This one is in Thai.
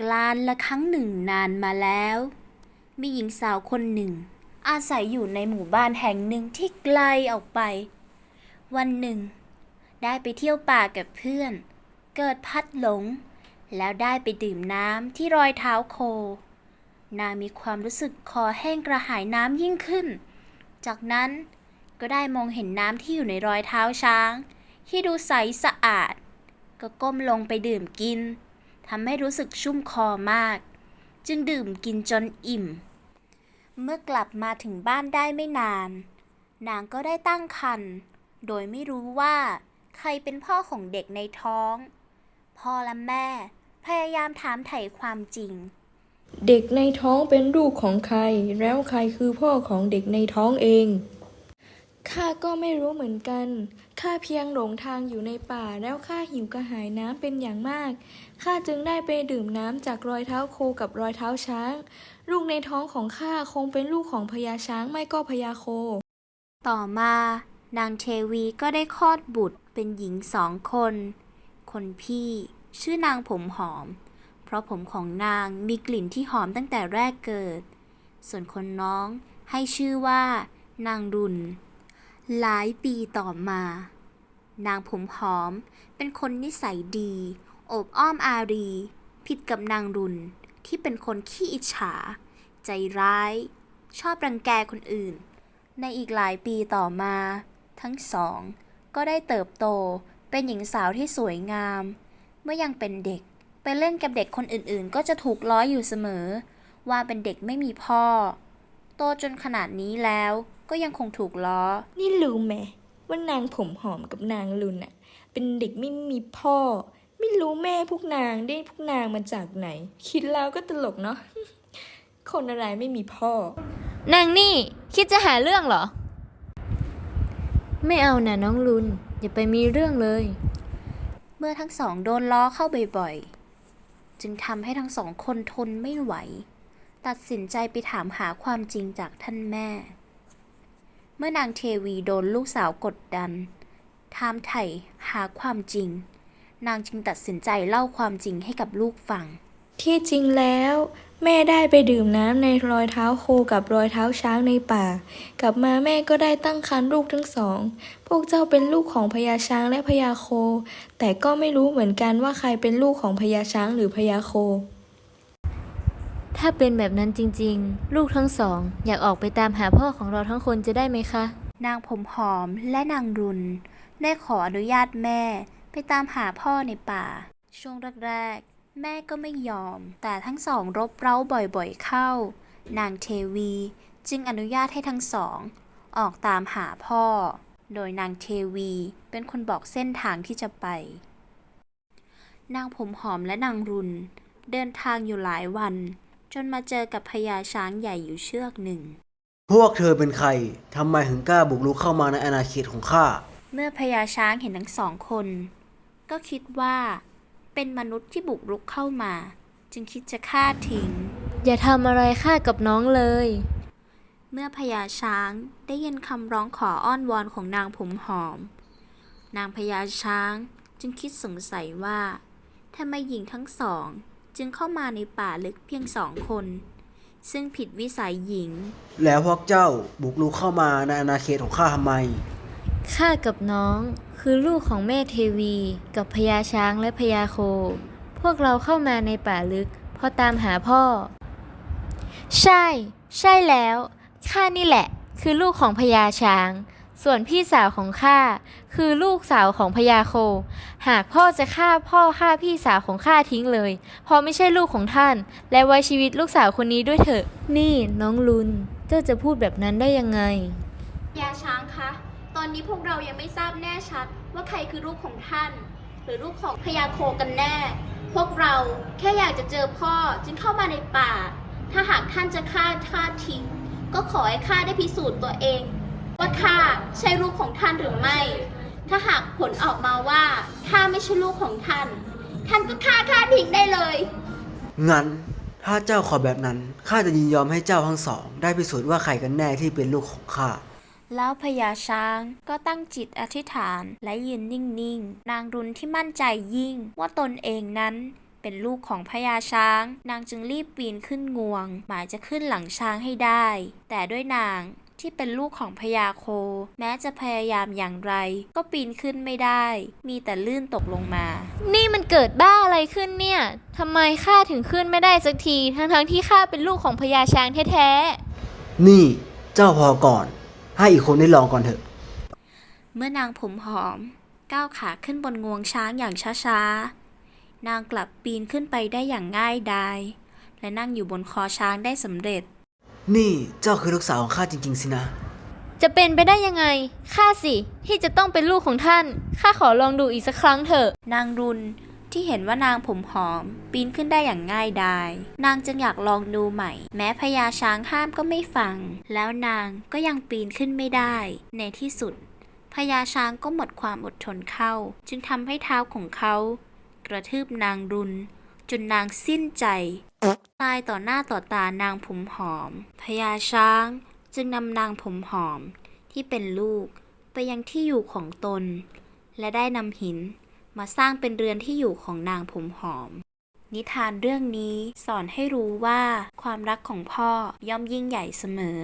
กลานละครั้งหนึ่งนานมาแล้ว มีหญิงสาวคนหนึ่ง อาศัยอยู่ในหมู่บ้านแห่งหนึ่งที่ไกลออกไป วันหนึ่ง ได้ไปเที่ยวป่ากับเพื่อน เกิดพัดหลง แล้วได้ไปดื่มน้ำที่รอยเท้าโค นางมีความรู้สึกคอแห้งกระหายน้ำยิ่งขึ้น จากนั้นก็ได้มองเห็นน้ำที่อยู่ในรอยเท้าช้าง ที่ดูใสสะอาด ก็ก้มลงไปดื่มกิน ทำให้รู้สึกชุ่มคอมาก จึงดื่มกินจนอิ่ม เมื่อกลับมาถึงบ้านได้ไม่นาน นางก็ได้ตั้งครรภ์โดยไม่รู้ว่าใครเป็นพ่อของเด็กในท้อง พ่อและแม่พยายามถามไถ่ความจริง เด็กในท้องเป็นลูกของใคร แล้วใครคือพ่อของเด็กในท้องเองข้าก็ไม่รู้เหมือนกัน ข้าเพียงหลงทางอยู่ในป่าแล้วข้าหิวกระหายน้ำเป็นอย่างมาก ข้าจึงได้ไปดื่มน้ำจากรอยเท้าโคกับรอยเท้าช้าง ลูกในท้องของข้าคงเป็นลูกของพญาช้างไม่ก็พญาโค ต่อมานางเทวีก็ได้คลอดบุตรเป็นหญิงสองคน คนพี่ชื่อนางผมหอม เพราะผมของนางมีกลิ่นที่หอมตั้งแต่แรกเกิด ส่วนคนน้องให้ชื่อว่านางรุนหลายปีต่อมา นางผมหอม เป็นคนนิสัยดี โอบอ้อมอารี ผิดกับนางรุนที่เป็นคนขี้อิจฉา ใจร้าย ชอบรังแกคนอื่น ในอีกหลายปีต่อมา ทั้งสอง ก็ได้เติบโตเป็นหญิงสาวที่สวยงาม เมื่อยังเป็นเด็กไปเล่นกับเด็กคนอื่นๆ ก็จะถูกล้ออยู่เสมอ ว่าเป็นเด็กไม่มีพ่อ โตจนขนาดนี้แล้วก็ยังคงถูกล้อ นี่รู้ไหม ว่านางผมหอมกับนางลุนอะเป็นเด็กไม่มีพ่อ ไม่รู้แม่พวกนางได้พวกนางมาจากไหน คิดแล้วก็ตลกเนาะคนอะไรไม่มีพ่อ นางนี่คิดจะหาเรื่องเหรอ ไม่เอานะน้องลุน อย่าไปมีเรื่องเลย เมื่อทั้งสองโดนล้อเข้าบ่อยๆ จึงทำให้ทั้งสองคนทนไม่ไหว ตัดสินใจไปถามหาความจริงจากท่านแม่ เมื่อนางเทวีโดนลูกสาวกดดันถามไถ่หาความจริง นางจึงตัดสินใจเล่าความจริงให้กับลูกฟัง ที่จริงแล้ว แม่ได้ไปดื่มน้ำในรอยเท้าโคกับรอยเท้าช้างในป่า กลับมาแม่ก็ได้ตั้งครรภ์ลูกทั้งสอง พวกเจ้าเป็นลูกของพญาช้างและพญาโค แต่ก็ไม่รู้เหมือนกันว่าใครเป็นลูกของพญาช้างหรือพญาโค ถ้าเป็นแบบนั้นจริงๆ ลูกทั้งสอง อยากออกไปตามหาพ่อของเราทั้งคนจะได้ไหมคะ นางผมหอมและนางรุน ได้ขออนุญาตแม่ ไปตามหาพ่อในป่า ช่วงแรกๆ แม่ก็ไม่ยอม แต่ทั้งสองรบเร้าบ่อยๆเข้า นางเทวี จึงอนุญาตให้ทั้งสอง ออกตามหาพ่อ โดยนางเทวีเป็นคนบอกเส้นทางที่จะไป นางผมหอมและนางรุน เดินทางอยู่หลายวัน จนมาเจอกับพญาช้างใหญ่อยู่เชือกหนึ่ง พวกเธอเป็นใครทำไมถึงกล้าบุกรุกเข้ามาในอาณาเขตของข้า เมื่อพญาช้างเห็นทั้งสองคน ก็คิดว่าเป็นมนุษย์ที่บุกรุกเข้ามา จึงคิดจะฆ่าทิ้ง อย่าทำอะไรข้ากับน้องเลย เมื่อพญาช้างได้ยินคำร้องขออ้อนวอนของนางผมหอม นางพญาช้างจึงคิดสงสัยว่าทำไมหญิงทั้งสอง จึงเข้ามาในป่าลึกเพียงสองคน ซึ่งผิดวิสัยหญิง แล้วพวกเจ้าบุกรุกเข้ามาในอาณาเขตของข้าทำไม ข้ากับน้องคือลูกของแม่เทวีกับพญาช้างและพญาโค พวกเราเข้ามาในป่าลึกเพราะตามหาพ่อ ใช่ ใช่แล้ว ข้านี่แหละ คือลูกของพญาช้าง ส่วนพี่สาวของข้าคือลูกสาวของพญาโค หากพ่อจะฆ่าพ่อฆ่าพี่สาวของข้าทิ้งเลยเพราะไม่ใช่ลูกของท่าน และไว้ชีวิตลูกสาวคนนี้ด้วยเถอะ นี่น้องลุน เจ้าจะพูดแบบนั้นได้ยังไง ยาช้างคะ ตอนนี้พวกเรายังไม่ทราบแน่ชัด ว่าใครคือลูกของท่าน หรือลูกของพญาโคกันแน่ พวกเราแค่อยากจะเจอพ่อจึงเข้ามาในป่า ถ้าหากท่านจะฆ่าข้าทิ้ง ก็ขอให้ข้าได้พิสูจน์ตัวเอง ว่าข้าใช่ลูกของท่านหรือไม่ ถ้าหากผลออกมาว่าข้าไม่ใช่ลูกของท่าน ท่านก็ฆ่าข้าทิ้งได้เลย งั้นถ้าเจ้าขอแบบนั้นข้าจะยินยอมให้เจ้าทั้งสอง ได้พิสูจน์ว่าใครกันแน่ที่เป็นลูกของข้า แล้วพญาช้างก็ตั้งจิตอธิษฐานและยืนนิ่งๆ นางรุนที่มั่นใจยิ่งว่าตนเองนั้นเป็นลูกของพญาช้าง นางจึงรีบปีนขึ้นงวง หมายจะขึ้นหลังช้างให้ได้ แต่ด้วยนาง ที่เป็นลูกของพญาโค แม้จะพยายามอย่างไร ก็ปีนขึ้นไม่ได้ มีแต่ลื่นตกลงมา นี่มันเกิดบ้าอะไรขึ้นเนี่ยทำไมข้าถึงขึ้นไม่ได้สักที ทั้งๆที่ข้าเป็นลูกของพญาช้างแท้นี่เจ้าพอก่อน ให้อีกคนได้ลองก่อนเถอะ เมื่อนางผมหอม ก้าวขาขึ้นบนงวงช้างอย่างช้าๆ นางกลับปีนขึ้นไปได้อย่างง่ายดาย และนั่งอยู่บนคอช้างได้สำเร็จ นี่เจ้าคือลูกสาวของข้าจริง ๆ สินะๆจะเป็นไปได้ยังไง ข้าสิที่จะต้องเป็นลูกของท่าน ข้าขอลองดูอีกสักครั้งเถอะ นางรุนที่เห็นว่านางผมหอม ปีนขึ้นได้อย่างง่ายดาย นางจึงอยากลองดูใหม่ แม้พญาช้างห้ามก็ไม่ฟัง แล้วนางก็ยังปีนขึ้นไม่ได้ ในที่สุดพญาช้างก็หมดความอดทนเข้า จึงทำให้เท้าของเขา กระทืบนางรุน จนนางสิ้นใจ ตายต่อหน้าต่อตานางผมหอม พญาช้างจึงนำนางผมหอมที่เป็นลูกไปยังที่อยู่ของตน และได้นำหินมาสร้างเป็นเรือนที่อยู่ของนางผมหอม นิทานเรื่องนี้สอนให้รู้ว่าความรักของพ่อย่อมยิ่งใหญ่เสมอ